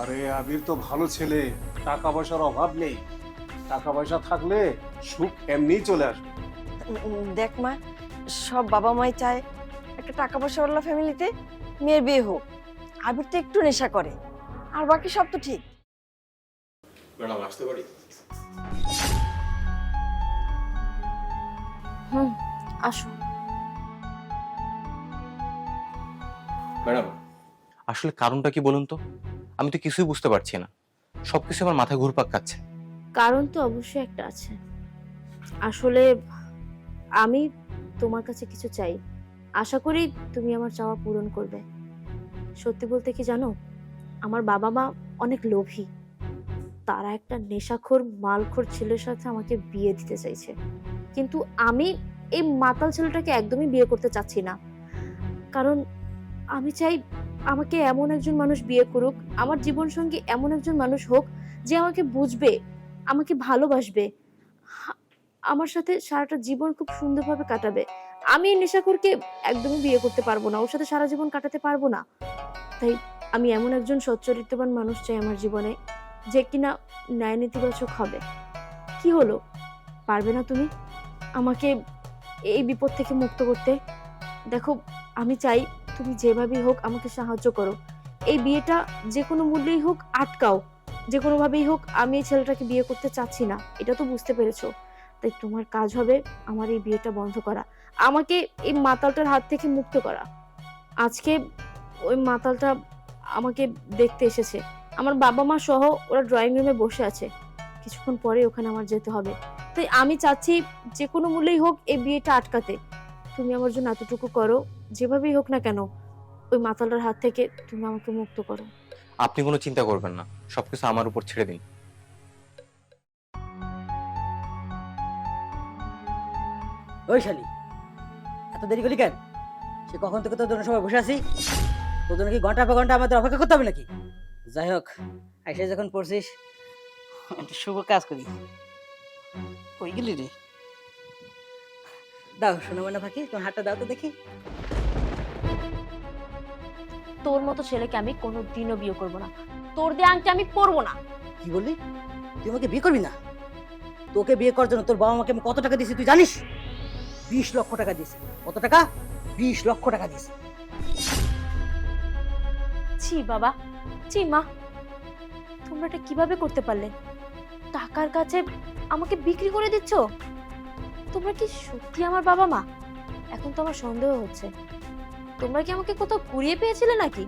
আরে আবির তো ভালো ছেলে টাকা পয়সার অভাব নেই। টাকা পয়সা থাকলে সুখ এমনিই চলে আসবে। দেখ মা সব বাবা মাই চায় একটা টাকা পয়সাওয়ালা ফ্যামিলিতে মেয়ের বিয়ে হোক। আবির তো একটু নেশা করে আর বাকি সব তো ঠিক। ম্যাডাম আসতে পারি? হুম আসো। ম্যাডাম আসলে কারণটা কি বলুন তো? আমি তো কিছুই বুঝতে পারছি না। সবকিছু আমার মাথায় ঘুরপাক খাচ্ছে। কারণ তো অবশ্যই একটা আছে। আসলে আমি তোমার কাছে কিছু চাই। আশা করি তুমি আমার চাওয়া পূরণ করবে। সত্যি বলতে কি জানো? আমার বাবা মা অনেক লোভী। তারা একটা নেশাখোর, মালখোর ছেলের সাথে আমাকে বিয়ে দিতে চাইছে। কিন্তু আমি এই মাতাল ছেলেটাকে একদমই বিয়ে করতে চাচ্ছি না। কারণ আমি চাই আমাকে এমন একজন মানুষ বিয়ে করুক, আমার জীবন সঙ্গী এমন একজন মানুষ হোক যে আমাকে বুঝবে, আমাকে ভালোবাসবে। আমার সাথে সারাটা জীবন খুব সুন্দরভাবে কাটাবে। আমি নেশাখোরকে একদমই বিয়ে করতে পারব না, ওর সাথে সারা জীবন কাটাতে পারব না। তাই আমি এমন একজন সচ্চরিত্রবান মানুষ চাই আমার জীবনে, যে কিনা ন্যায় নেতিবাচক হবে। কি হলো? পারবে না তুমি? আমাকে এই বিপদ থেকে মুক্ত করতে। দেখো, আমি চাই তুমি যেভাবেই হোক আমাকে সাহায্য করো। এই বিয়েটা যে কোনো মূল্যেই হোক আটকাও। যে কোনোভাবেই হোক আমি এই ছেলেটাকে বিয়ে করতে চাচ্ছি না। এটা তো বুঝতে পেরেছ। তাই তোমার কাজ হবে আমার এই বিয়েটা বন্ধ করা। আমাকে এই মাতালটার হাত থেকে মুক্ত করা। আজকে ওই মাতালটা আমাকে দেখতে এসেছে। আমার বাবা মা সহ ওরা ড্রয়িং রুমে বসে আছে। কিছুক্ষণ পরে ওখানে আমার যেতে হবে। তাই আমি চাচ্ছি যে কোনো মূল্যেই হোক এই বিয়েটা আটকাতে। তুমি আমার জন্য এতটুকু করো। যেভাবেই হোক না কেন ওই মাতালটার হাত থেকে তুমি আমাকে মুক্ত করো। আপনি কোনো চিন্তা করবেন না সবকিছু আমার উপর ছেড়ে দিন। ওই শালি এত দেরি করলি কেন? সে কখন থেকে তোর জন্য সবাই বসে আছি? তোর জন্য কি ঘণ্টা পর ঘণ্টা আমাদের অপেক্ষা করতে হবে নাকি? যাই হোক এসে যখন পড়ছিস একটা শুভ কাজ করি। কই গেলি রে? দাও শোনো মানে ফাঁকি তোমার হাতটা দাও তো দেখি। তোর মতো ছেলেকে আমি কোনো দিনও বিয়ে করব না। তোর দিয়ে আংটি আমি পরবো না। কি বললি? তুই আমাকে বিয়ে করবি না? তোকে বিয়ে করার জন্য তোর বাবা মাকে আমি কত টাকা দিয়েছি তুই জানিস? বিশ লক্ষ টাকা দিয়েছি। কত টাকা? বিশ লক্ষ টাকা দিয়েছি। ছি বাবা ছি মা। তোমরা এটা কীভাবে করতে পারলে? টাকার কাছে আমাকে বিক্রি করে দিচ্ছ? তোমরা কি সত্যি আমার বাবা মা? এখন তো আমার সন্দেহ হচ্ছে। তোমরা কি আমাকে কোথাও কুড়িয়ে পেয়েছিলে নাকি?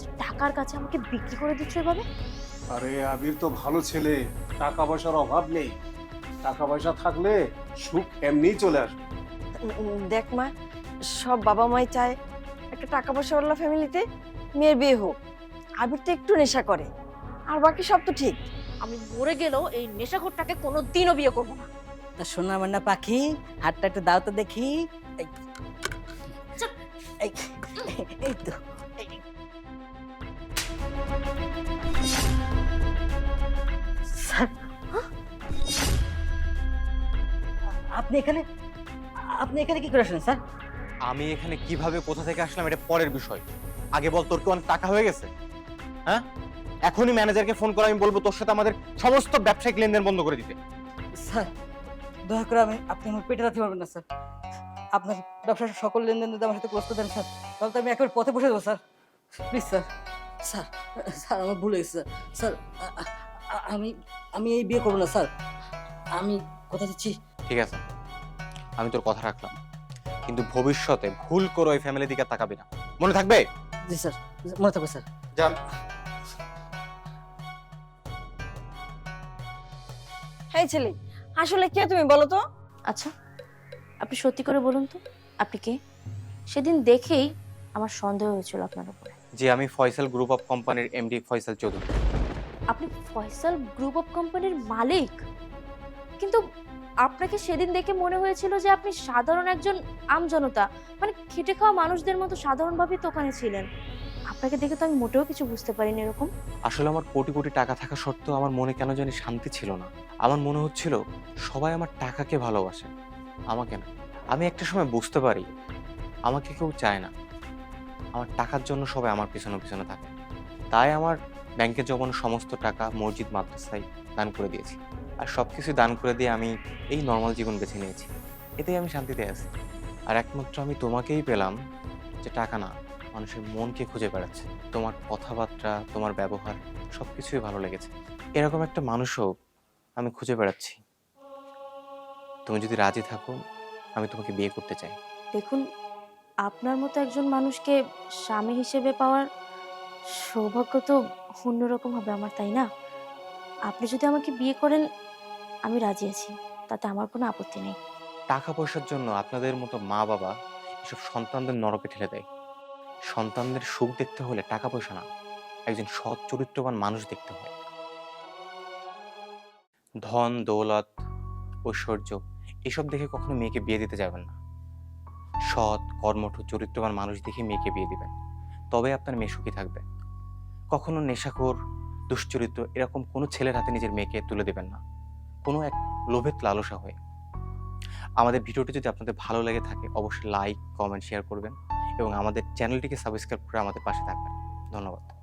যে টাকার কাছে আমাকে বিক্রি করে দিচ্ছ এভাবে? আরে আবির তো ভালো ছেলে টাকা পয়সার অভাব নেই। টাকা পয়সা থাকলে সুখ এমনিই চলে আসবে। দেখ মা সব বাবা মাই চায় একটা টাকা পয়সাওয়ালা ফ্যামিলিতে মেয়ের বিয়ে হোক। আবির তো একটু নেশা করে আর বাকি সব তো ঠিক। আমি মরে গেলেও এই নেশাখোরটাকে কোনো দিনও বিয়ে করব না। তা সোনা মান্না পাখি হাতটা একটু দাও তো দেখি। এই তো। স্যার আপনি এখানে আপনি এখানে কি করে আসলেন স্যার? আমি এখানে কীভাবে কোথা থেকে আসলাম এটা পরের বিষয়। আগে বল তোর কি অনেক টাকা হয়ে গেছে? হ্যাঁ? এখনই ম্যানেজারকে ফোন করে আমি বলব তোর সাথে আমাদের সমস্ত ব্যবসায়িক লেনদেন বন্ধ করে দিতে। স্যার দয়া করে আমি আপনি আমার পেটে রাখতে পারবেন না স্যার। আপনার ব্যবসার সকল লেনদেন যদি আমার সাথে ক্লোজ করে দেন স্যার তাহলে তো আমি একেবারে পথে বসে দেবো sir. Please sir. Sir sir আমার ভুল হয়েছে স্যার। স্যার আমি আমি এই বিয়ে করব না স্যার। আমি কথা দিচ্ছি। ঠিক আছে। আমি তোর কথা রাখলাম। কিন্তু ভবিষ্যতে ভুল করে ওই ফ্যামিলি দিকে তাকাবি না। মনে থাকবে? জি স্যার। মনে থাকবে স্যার। যান। হ্যাঁ ছেলে আসলে কে তুমি বলো তো? আচ্ছা। আপনি সত্যি করে বলুন তো আপনি কে? সেদিন দেখেই আমার সন্দেহ হয়েছিল আপনার উপরে। যে আমি ফয়সাল গ্রুপ অফ কোম্পানির এমডি ফয়সাল চৌধুরী। আপনি ফয়সাল গ্রুপ অফ কোম্পানির মালিক? কিন্তু আপনাকে সেদিন দেখে মনে হয়েছিল যে আপনি সাধারণ একজন আমজনতা মানে খেটে খাওয়া মানুষদের মতো সাধারণভাবেই ওখানে ছিলেন। আপনাকে দেখে তো আমি মোটেও কিছু বুঝতে পারিনি এরকম। আসলে আমার কোটি কোটি টাকা থাকা সত্ত্বেও আমার মনে কেন জানি শান্তি ছিল না। আমার মনে হচ্ছিল সবাই আমার টাকাকে ভালোবাসে। আমাকে না। আমি একটা সময় বুঝতে পারি, আমাকে কেউ চায় না। আমার টাকার জন্য সবাই আমার পিছনে পিছনে থাকে। তাই আমার ব্যাংকে জমানো সমস্ত টাকা মসজিদ, মাদ্রাসায় দান করে দিয়েছি আর সব কিছু দান করে দিয়ে আমি এই নর্মাল জীবন বেছে নিয়েছি, এতেই আমি শান্তিতে আছি। আর একমাত্র আমি তোমাকেই পেলাম যে টাকা না, মানুষের মনকে খুঁজে বেড়াচ্ছে। তোমার কথাবার্তা, তোমার ব্যবহার সব কিছুই ভালো লেগেছে। এরকম একটা মানুষও আমি খুঁজে বেড়াচ্ছি। তুমি যদি রাজি থাকো আমি তোমাকে বিয়ে করতে চাই। দেখুন আপনার মতো একজন মানুষকে স্বামী হিসেবে পাওয়ার সৌভাগ্য তো অন্যরকম হবে আমার তাই না? আপনি যদি আমাকে বিয়ে করেন আমি রাজি আছি তাতে আমার কোনো আপত্তি নেই। টাকা পয়সার জন্য আপনাদের মতো মা বাবা এসব সন্তানদের নরকে ঠেলে দেয়। সন্তানদের সুখ দেখতে হলে টাকা পয়সা না একজন সৎ চরিত্রবান মানুষ দেখতে হয়। ধন দৌলত ঐশ্বর্য, এসব দেখে কখনো মেয়েকে বিয়ে দিতে যাবেন না। সৎ, কর্মঠ, চরিত্রবান মানুষ দেখে মেয়েকে বিয়ে দিবেন। তবে আপনার মেয়ে সুখী থাকবে। কখনো নেশাখোর, দুশ্চরিত্র এরকম কোনো ছেলের হাতে নিজের মেয়েকে তুলে দেবেন না। কোনো এক লোভের লালসা হয়ে। আমাদের ভিডিওটি যদি আপনাদের ভালো লেগে থাকে, অবশ্যই লাইক কমেন্ট শেয়ার করবেন এবং আমাদের চ্যানেলটিকে সাবস্ক্রাইব করে আমাদের পাশে থাকবেন। ধন্যবাদ।